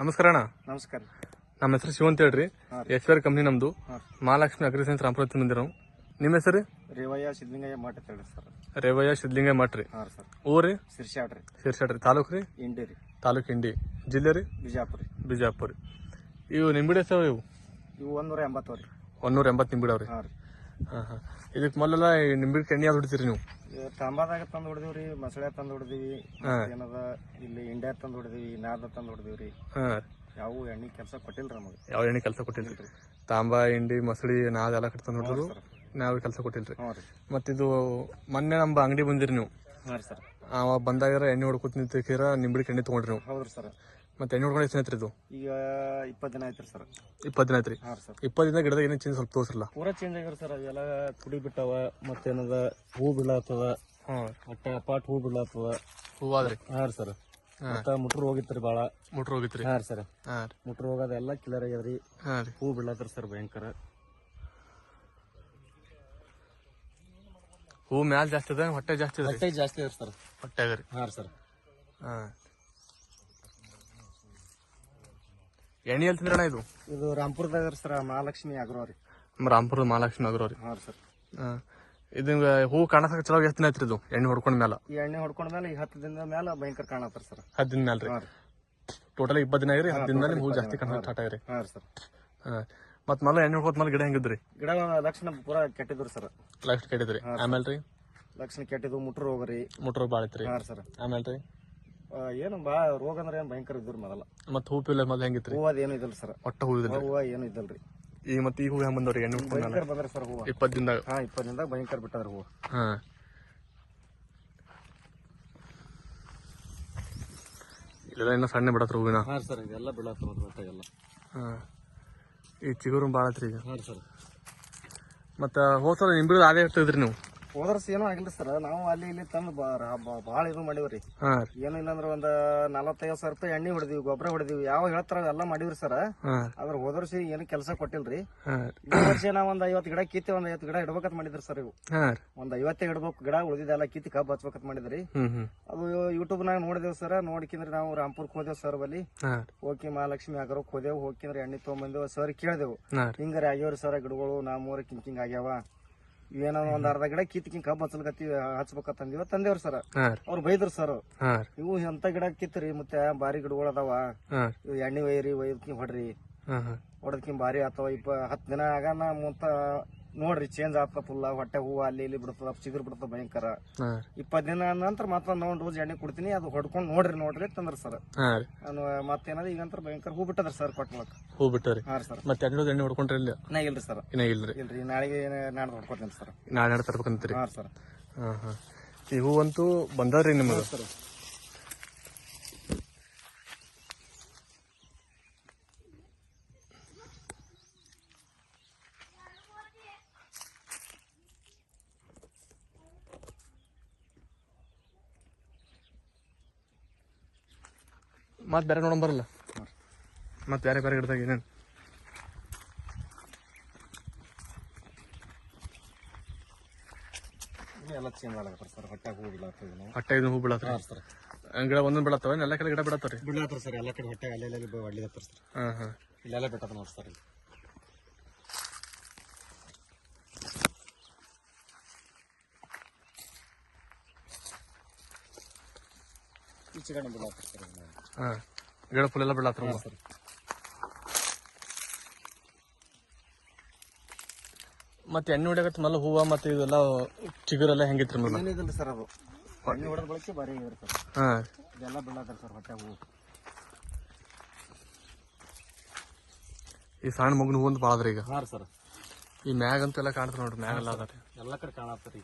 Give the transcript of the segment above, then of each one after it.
ನಮಸ್ಕಾರ ಅಣ್ಣ. ನಮಸ್ಕಾರ. ನಮ್ಮ ಹೆಸರು ಶಿವ ಅಂತ ಹೇಳ್ರಿ. ಎಫ್ ಆರ್ ಕಂಪ್ನಿ ನಮ್ದು. ಮಹಾಲಕ್ಷ್ಮಿ ಅಗ್ರಿಸೈನ್ಸ್ ರಾಮಪುರತಿ ಮಂದಿರ ನಿಮ್ಮ ಹೆಸರು ರೇವಯ್ಯ ಸಿದ್ಲಿಂಗಯ್ಯ ಮಾಟ ಹೇಳಿ ಸರ್. ರೇವಯ್ಯ ಸಿದ್ಲಿಂಗ ಮಾಟ್ರಿ ಹಾಂ ಸರ್. ಊರಿ ಸಿರ್ಶಾಡ್ರಿ ಶಿರ್ಷಾಡ್ರಿ ತಾಲೂಕು ರೀ? ಇಂಡಿ ರೀ. ತಾಲೂಕು ಇಂಡಿ. ಜಿಲ್ಲೆ ರೀ? ಬಿಜಾಪುರ ರೀ. ಬಿಜಾಪುರ. ಇವು ನಿಂಬಿಡೆ ಸರ್ ಇವು? ಇವು ಒಂದೂರ ಎಂಬತ್ತವ್ರಿ ರೀ. ಒಂದೂರ ಎಂಬತ್ತು ನಿಂಬಿಡವ್ರಿ ಹಾಂ ರೀ. ಹಾಂ ಹಾಂ. ಇದಕ್ಕೆ ಮೊದಲೆಲ್ಲ ನಿಂಬಿಡ ಎಣ್ಣೆ ಯಾವ್ದು ಹೊಡಿತೀರಿ ನೀವು? ತಾಂಬಾದಾಗ ತಂದು ಹೊಡೆದಿವಿ ರೀ ಮಸಳೆ ತಂದು ಹೊಡೆದಿವಿ. ಏನದ ಇಲ್ಲಿ ಇಂಡಿಯಾ ತಂದು ಹೊಡೆದಿವಿ ನಾದ ತಂದು ಹೊಡೆದಿವಿ ರೀ ಹಾಂ. ಯಾವ ಎಣ್ಣೆ ಕೆಲಸ ಕೊಟ್ಟಿಲ್ಲ ನಮಗೆ. ಯಾವ ಎಣ್ಣೆ ಕೆಲಸ ಕೊಟ್ಟಿಲ್ರಿ? ತಾಂಬಾ ಇಂಡಿ ಮಸಳಿ ಕಡೆ ತಂದು ಹೊಡೆದ್ರು ನಾವು ಕೆಲಸ ಕೊಟ್ಟಿಲ್ರಿ? ಮತ್ತಿದು ಮೊನ್ನೆ ನಮ್ಮ ಅಂಗಡಿ ಬಂದಿರಿ ನೀವು? ಸರ್. ಅವ ಬಂದಾಗ ಎಣ್ಣೆ ಹೊಡ್ಕೊತ ನಿಂತಿರ ನಿಂಬಿಡಿ ಎಣ್ಣೆ ತಗೊಂಡ್ರಿ ನೀವು? ಹೌದ್ರಿ ಸರ್. ಮತ್ತೆ ಎಣ್ಣೆ ಹೊಡ್ಕೊಂಡು ಎಷ್ಟು ಐತ್ರಿ ಇದು ಈಗ ಇಪ್ಪತ್ತು ದಿನ ಆಯ್ತು ರೀ ಸರ್. ಇಪ್ಪತ್ತು ದಿನ ಐತ್ರಿ ಹಾಂ ಸರ್. ಇಪ್ಪತ್ತು ದಿನ ಗಿಡದಾಗ ಏನೇ ಚೇಂಜ್ ಸ್ವಲ್ಪ ತೋರಿಸಲ್ಲ ಪೂರ ಚೇಂಜ್ ಆಗ್ಯಾರ ಸರ್ ಅವೆಲ್ಲ ಬಿಟ್ಟಾವ ಬಿಟ್ಟವ ಮತ್ತೇನದ ಹೂ ಬೀಳತ್ತದ ಹಾಂ ಪಾಟ್ ಹೂ ಬೀಳತ್ತದ ಹೂವಾದ್ರಿ? ಹಾಂ ರೀ ಸರ್. ಮತ್ತೆ ಮುಟ್ರು ಹೋಗಿತ್ರಿ ಭಾಳ ಮುಟ್ರ ಹೋಗಿತ್ರಿ? ಹಾಂ ರೀ ಸರ್. ಹಾಂ ರೀ. ಮುಟ್ರು ಹೋಗೋದೆಲ್ಲ ಕ್ಲಿಯರ್ ಆಗ್ಯದ್ರಿ ಹಾಂ ರೀ. ಹೂ ಬೀಳತ್ರಿ ಸರ್ ಭಯಂಕರ. ಹೂ ಮ್ಯಾಲ ಜಾಸ್ತಿ ಅದ ಹೊಟ್ಟೆ ಜಾಸ್ತಿ ಅದ ಹೊಟ್ಟೆ ಜಾಸ್ತಿ ಅದ ಸರ್. ಹೊಟ್ಟೆ ಅದ ರೀ ಹಾಂ ಸರ್. ಹಾಂ. ಎಣ್ಣೆ ಹೇಳ್ತಿದ್ರಣ್ಣ ಇದು? ಇದು ರಾಮ್ಪುರದಾಗ ಸರ್ ಮಹಾಲಕ್ಷ್ಮಿ ಆಗ್ರೋ ರೀ ರಾಮ್ಪುರದ ಮಹಾಲಕ್ಷ್ಮಿ ನಗರ ರೀ ಹಾಂ ಸರ್. ಇದು ಹೂ ಕಾಣಸಕ್ಕೆ ಚಲೋ ಎಷ್ಟು ದಿನ ಐತ್ರಿ ಇದು ಎಣ್ಣೆ ಹೊಡ್ಕೊಂಡ ಮೇಲೆ ಈ ಎಣ್ಣೆ ಹೊಡ್ಕೊಂಡ ಮೇಲೆ ಈ ಹತ್ತು ದಿನದ ಮೇಲೆ ಭಯಂಕರ ಕಾಣತ್ತಾರ ಸರ್. ಹತ್ತು ದಿನ ಮೇಲೆ ರೀ. ಟೋಟಲ್ ಇಪ್ಪತ್ತು ದಿನ ಆಗಿರಿ ಹತ್ತು ದಿನದಲ್ಲಿ ಹೂ ಜಾಸ್ತಿ ಕಾಣ ಸ್ಟಾರ್ಟ್ ಆಗಿರಿ ಹಾಂ ಸರ್. ಹಾಂ. ಮತ್ತೆ ಮೇಲೆ ಎಣ್ಣೆ ಹೊಡ್ಕೋತ ಮೇಲೆ ಗಿಡ ಹೆಂಗಿದ್ರಿ? ಗಿಡ ಲಕ್ಷಣ ಪೂರ ಕೆಟ್ಟಿದ್ರು ಸರ್. ಲಕ್ಷಣ ಕೆಟ್ಟಿದ್ರಿ. ಆಮೇಲೆ ರೀ ಲಕ್ಷಣ ಕೆಟ್ಟಿದ್ದು ಮುಟ್ರು ಹೋಗ್ರಿ. ಮುಟ್ರು ಭಾಳ ಐತ್ರಿ. ಹಾಂ ಸರ್. ಆಮೇಲೆ ರೀ ಏನು ಬಾ ರೋಗ ಅಂದ್ರೆ ಏನು ಭಯಂಕರ ಇದ್ರು ಮೊದಲ. ಮತ್ತೆ ಹೂ ಪಿಲ್ಲ ಮೊದಲ ಹೆಂಗಿತ್ರಿ? ಹೂವ ಅದೇನು ಇದಿಲ್ಲ ಸರ್. ಒಟ್ಟ ಹೂ ಇದ್ರಿ ಹೂವ ಏನು ಇದ್ದಲ್ರಿ ಈಗ ಮತ್ತೆ ಈ ಹೂ ಹೆಂಗ್ ಬಂದವ್ರಿ? ಎಣ್ಣೆ ಭಯಂಕರ ಬಂದ್ರ ಸರ್ ಹೂವ. ಇಪ್ಪತ್ತು ದಿನದಾಗ? ಹಾ ಇಪ್ಪತ್ತು ದಿನದಾಗ ಭಯಂಕರ ಬಿಟ್ಟಾರ ಹೂವ. ಹಾಂ. ಇಲ್ಲೆಲ್ಲ ಇನ್ನೂ ಸಣ್ಣ ಬಿಡತ್ರ ಹೂವಿನ? ಹಾಂ ಸರ್ ಇದೆಲ್ಲ ಬಿಡತ್ರ ಎಲ್ಲ. ಹಾಂ. ಈ ಚಿಗುರು ಭಾಳ ಐತ್ರಿ ಈಗ? ಹಾಂ ಸರ್. ಮತ್ತು ಹೋದ್ಸಲ ನಿಂಬಿಡು ಅದೇ ಇರ್ತಿದ್ರಿ ನೀವು? ಹೋದ್ರಸ್ ಏನೂ ಆಗಿಲ್ಲ ಸರ್. ನಾವು ಅಲ್ಲಿ ಇಲ್ಲಿ ತಂದು ಭಾಳ ಇದು ಮಾಡಿವ್ರಿ. ಹಾಂ. ರೀ ಏನು ಇಲ್ಲಾಂದ್ರೆ ಒಂದ್ ನಲವತ್ತೈದು ಸಾವಿರ ರೂಪಾಯಿ ಎಣ್ಣೆ ಹೊಡೆದಿವಿ ಗೊಬ್ಬರ ಹೊಡೆದಿವಿ ಯಾವ ಹೇಳ್ತಾರ ಎಲ್ಲ ಮಾಡಿವ್ರಿ ಸರ್. ಆದ್ರ ಆದ್ರೆ ಹೋದ ವರ್ಷ ಏನು ಕೆಲಸ ಕೊಟ್ಟಿಲ್ರಿ. ಹಾಂ. ಈ ವರ್ಷ ನಾವ್ ಒಂದ್ ಐವತ್ತು ಗಿಡ ಕಿತ್ತಿ ಒಂದ್ ಐವತ್ತು ಗಿಡ ಇಡ್ಬೇಕಂತ ಮಾಡಿದ್ರಿ ಸರ್ ಇವು. ಹಾಂ. ರೀ ಒಂದ್ ಐವತ್ತೇ ಇಡ್ಬೇಕು ಗಿಡ ಉಳಿದಿದ್ದೆಲ್ಲ ಕಿತ್ತಿ ಕಬ್ಬು ಹಚ್ಬೇಕಂತ ಮಾಡಿದ್ರಿ. ಅದು ಯೂಟ್ಯೂಬ್ ಯೂಟ್ಯೂಬ್ನಾಗ ನೋಡಿದೇವ್ ಸರ್ ನೋಡ್ಕಿಂದ್ರೆ ನಾವು ರಾಮ್ಪುರ್ಕ್ ಹೋದೇವ್ ಸರ್ ಬಲ್ಲಿ. ಹಾಂ. ಹೋಗಿ ಮಹಾಲಕ್ಷ್ಮಿ ಆಗರಕ್ ಹೋದೆವು ಹೋಗಿಂದ್ರೆ ಎಣ್ಣೆ ತೊಗೊಂಬಂದೇವು ಸರ್ ಕೇಳಿದೆವು. ಹಾಂ. ರೀ ಹಿಂಗಾರೆ ಆಗ್ಯಾವ್ರಿ ಸರ್ ಗಿಡಗಳು ನಾ ಮೂರ ಕಿಂಕಿಂಗ್ ಆಗ್ಯಾವ. ಏನೋ ಒಂದ್ ಅರ್ಧ ಗಿಡ ಕಿತ್ತಿ ಕಿಂಗ್ ಕಬ್ಬು ಹಚ್ಚಲ್ಕತ್ತಿ ಹಚ್ಬೇಕಂದಿವ ತಂದೇವ್ರಿ ಸರ್. ಅವ್ರು ಬೈದ್ರು ಸರ್. ಇವು ಎಂತ ಗಿಡ ಕಿತ್ತರಿ ಮತ್ತೆ ಬಾರಿ ಗಿಡಗಳು ಅದಾವ. ಇವು ಎಣ್ಣೆ ಒಯ್ಯಿರಿ ಒಯ್ದಕಿ ಹೊಡ್ರಿ. ಹೊಡೆದಕಿ ಬಾರಿ ಆತವ. ಇಪ್ಪ ಹತ್ತು ದಿನ ಆಗಾನ ಮುಂತ ನೋಡ್ರಿ ಚೇಂಜ್ ಆಗ್ತದ ಫುಲ್ಲ ಹೊಟ್ಟೆ ಹೂವು ಅಲ್ಲಿ ಇಲ್ಲಿ ಬಿಡ್ತದ ಚಿಗುರು ಬಿಡ್ತದ ಭಯಂಕರ. ಇಪ್ಪತ್ತು ದಿನ ನಂತರ ಮಾತ್ರ ನಾವು ಡೋಸ್ ಎಣ್ಣೆ ಕೊಡ್ತೀನಿ ಅದು ಹೊಡ್ಕೊಂಡು ನೋಡ್ರಿ ನೋಡ್ರಿ ತಂದ್ರ ಸರ್ ಮತ್ತೇನಾದ ಈಗಂತರ ಭಯಂಕರ ಹೂ ಬಿಟ್ಟದ್ರಿ ಸರ್ ಕೊಟ್ಲಕ್ ಹೂ ಬಿಟ್ಟರಿ ಹಾ ಸರ್ ಮತ್ತೆ ಎಣ್ಣೆ ಎಣ್ಣೆ ಹೊಡ್ಕೊಂಡ್ರಿ ಇಲ್ಲ? ನಾ ಇಲ್ರಿ ಸರ್ ಇನ್ನ ಇಲ್ರಿ. ಇಲ್ರಿ ನಾಳೆಗೆ ನಾಡ್ದು ಹೊಡ್ಕೊತೀನಿ ಸರ್ ನಾಳೆ ತರ್ಬೇಕಂತೀರಿ? ಹಾಂ ಸರ್ ಹಾ ಹಾ. ಈ ಹೂವಂತೂ ಬಂದವ್ರಿ ನಿಮಗೆ ಸರ್ ಮತ್ತೆ ಬೇರೆ ನೋಡೋಣ ಬರಲ್ಲ. ಮತ್ತೆ ಬೇರೆ ಬೇರೆ ಗಿಡದಾಗ ಏನೇನು? ಎಲ್ಲ ಚೇಂಜ್ ಆಗತ್ತರ ಸರ್ ಹೊಟ್ಟೆ ಹೂ ಬಿಡತ್ತೆ ಹೊಟ್ಟೆ ಇದು ಹೂ ಬೀಳತ್ರಿ ಹಾಂ ಸರ್ ಗಿಡ ಒಂದೊಂದು ಬೀಳತ್ತವ ಎಲ್ಲ ಕಡೆ ಗಿಡ ಬಿಡತ್ತವ್ರಿ ಸರ್ ಎಲ್ಲ ಕಡೆ ಹೊಟ್ಟೆ ಅಲ್ಲೆಲ್ಲ ಹೊಡ್ಲಿಕತ್ತಾರ ಸರ್ ಹಾಂ ಹಾಂ. ಇಲ್ಲೆಲ್ಲ ಬಿಟ್ಟದ ನೋಡಿ ಸರ್ ಹಾಂ ಗಿಡ ಫುಲ್ ಎಲ್ಲ ಬೀಳತ್ರ ಸರ್ ಮತ್ತೆ ಎಣ್ಣೆ ಹೊಡಿಯಕತ್ತ ಮಲ್ಲ ಹೂವ ಮತ್ತೆ ಇದೆಲ್ಲ ಚಿಗುರೆಲ್ಲ ಹೆಂಗಿತ್ರಿ ಮಲ್ಲ ಏನಿದಿಲ್ಲ ಸರ್ ಅದು. ಎಣ್ಣೆ ಹೊಡೆದ ಬಳಕೆ ಬಾರಿ ಸರ್. ಹಾಂ. ಇದೆಲ್ಲ ಬಿಡ್ಲಾತ್ರ ಸರ್ ಹೊಟ್ಟೆ ಹೂ ಈ ಸಣ್ಣ ಮಗನ ಹೂ ಅಂತ ಭಾಳದ್ರಿ ಈಗ. ಹಾಂ ಸರ್. ಈ ಮ್ಯಾಗ್ ಅಂತೂ ಎಲ್ಲ ಕಾಣ್ತಾರ ನೋಡ್ರಿ ಮ್ಯಾಗ್ ಎಲ್ಲ ಅದ ಎಲ್ಲ ಕಡೆ ಕಾಣತ್ತರಿ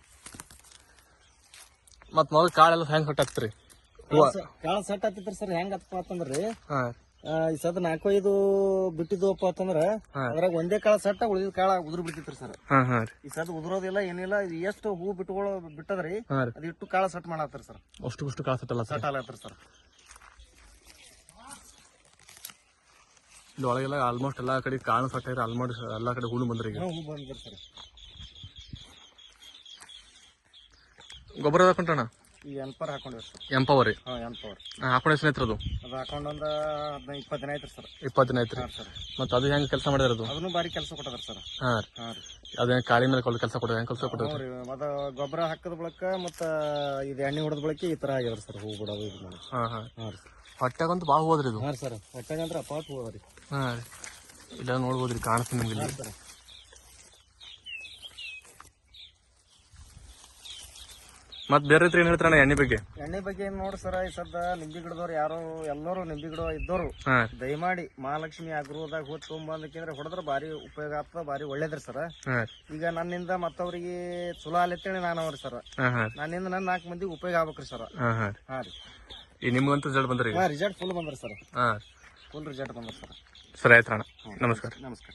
ಮತ್ತೆ ಮೊದಲು ಕಾಳೆಲ್ಲ ಹೆಂಗೆ ಹೊಟ್ಟಾಕ್ತ್ರಿ ಕಾಳ ಸೆಟ್ ಹತ್ತಿತ್ರಿ ಸರ್ ಹೆಂಗ್ ಹತ್ತಪ್ಪ ಅಂತಂದ್ರಿ ಈ ಸದ ನಾಲ್ಕು ಐದು ಬಿಟ್ಟಿದ್ವಪ್ಪ ಅಂತಂದ್ರ. ಅದ್ರಾಗ ಒಂದೇ ಕಾಳ ಸೆಟ್ ಉಳಿದ ಕಾಳ ಉದುರ್ ಬಿಡ್ತಿತ್ರಿ ಸರ್. ಈ ಸದ್ ಉದುರೋದಿಲ್ಲ ಏನಿಲ್ಲ ಎಷ್ಟು ಹೂ ಬಿಟ್ಟುಗಳು ಬಿಟ್ಟದ್ರಿ ಅದಿಟ್ಟು ಅದು ಇಟ್ಟು ಕಾಳ ಸೆಟ್ ಮಾಡತ್ರಿ ಸರ್. ಅಷ್ಟು ಅಷ್ಟು ಕಾಳ ಸೆಟ್ ಅಲ್ಲ ಸೆಟ್ ಆಗತ್ರಿ ಸರ್. ಇಲ್ಲಿ ಒಳಗೆಲ್ಲ ಆಲ್ಮೋಸ್ಟ್ ಎಲ್ಲಾ ಕಡೆ ಕಾಳು ಸಟ್ಟ ಆಲ್ಮೋಸ್ಟ್ ಎಲ್ಲಾ ಕಡೆ ಹೂಳು ಬಂದ್ರಿ ಈಗ. ಹೂ ಬಂದ್ರಿ ಸರ್. ಗೊಬ್ಬರ ಈ ಎನ್ಪರ್ ಹಾಕೊಂಡಿವಿ ಸರ್ ಎಂಪವರ್ ರೀ? ಹಾಂ ಎನ್ಪವರ್ ಹಾಕೊಂಡ ಹೆಸರು ಐತ್ರಿ ಅದು? ಅದು ಹಾಕೊಂಡು ಒಂದು ಹದಿನೈದು ಇಪ್ಪತ್ತು ದಿನ ಆಯ್ತು ಸರ್. ಇಪ್ಪತ್ತು ದಿನ ಐತ್ರಿ ಹಾಂ ಸರ್. ಮತ್ತು ಅದು ಹೆಂಗೆ ಕೆಲಸ ಮಾಡಿದ್ರು ಅದು? ಅದನ್ನು ಭಾರಿ ಕೆಲಸ ಕೊಟ್ಟದ್ರ ಸರ್. ಹಾಂ ರೀ. ಹಾಂ ರೀ. ಅದೇನು ಕಾಳಿ ಮೇಲೆ ಕೊಲ್ ಕೆಲಸ ಕೊಡೋದು ಹೆಂಗೆ ಕೆಲಸ ಕೊಡೋದು ಹ್ಞೂ ರೀ. ಮತ್ತು ಗೊಬ್ಬರ ಹಾಕಿದ ಬಳಿಕ ಮತ್ತು ಇದು ಎಣ್ಣೆ ಹೊಡೆದ ಬಳಿಕ ಈ ಥರ ಆಗ್ಯದ ಸರ್ ಹೂ ಬಿಡೋದು ಇದು ಹಾಂ ಹಾಂ. ಹಾಂ ರೀ. ಹೊಟ್ಟೆಗಂತೂ ಭಾಳ ಹೋದ್ರಿ ಇದು? ಹಾಂ ರೀ ಸರ್. ಹೊಟ್ಟೆಗಂದ್ರೆ ಅಪಾತ್ ಹೋದ್ರಿ. ಹಾಂ ರೀ. ಇಲ್ಲ ನೋಡ್ಬೋದ್ರಿ ಕಾಣಿಸ್ತೀನಿ ನಿಮ್ಗೆ ಇಲ್ಲಿ. ಸರ್. ಮತ್ತೆ ಬೇರೆ ಏನ್ ಏನು ಹೇಳ್ತಾರಣ್ಣ ಎಣ್ಣೆ ಬಗ್ಗೆ? ಎಣ್ಣೆ ಬಗ್ಗೆ ಏನ್ ನೋಡಿ ಸರ್ ಈ ಸದ್ದ ನಿಂಬಿ ಗಿಡದವ್ರು ಯಾರು ಎಲ್ಲರೂ ನಿಂಬಿ ಗಿಡ ಇದ್ದವರು ಹಾಂ. ದಯಮಾಡಿ ಮಹಾಲಕ್ಷ್ಮಿ ಅಗ್ರಹದಾಗ ಹೋಗಿ ತೊಗೊಂಬಂದಕ್ಕಿಂದ್ರೆ ಹೊಡೆದ್ರೆ ಭಾರಿ ಉಪಯೋಗ ಆಗ್ತದ ಬಾರಿ ಒಳ್ಳೇದ್ರಿ ಸರ್. ಹಾಂ. ಈಗ ನನ್ನಿಂದ ಮತ್ತವ್ರಿಗೆ ಚಲೋ ಅಲ್ಲಿತ್ತೇಳಿ ನಾನು ಅವ್ರಿ ಸರ್. ಹಾಂ ಹಾಂ. ನನ್ನಿಂದ ನನ್ನ ನಾಲ್ಕು ಮಂದಿ ಉಪಯೋಗ ಆಗ್ಬೇಕ್ರಿ ಸರ್. ಹಾ ಹಾಂ. ಹಾಂ ರೀ. ಈ ನಿಮ್ಗಂತೂ ರಿಸಲ್ಟ್ ಬಂದ್ರಿ ಹಾಂ ರಿಸಲ್ಟ್ ಫುಲ್ ಬಂದ್ರಿ ಸರ್. ಹಾಂ. ಫುಲ್ ರಿಸಲ್ಟ್ ಬಂದ್ರಿ ಸರ್. ಸರಿ ಆಯ್ತು ಅಣ್ಣ ನಮಸ್ಕಾರ. ನಮಸ್ಕಾರ.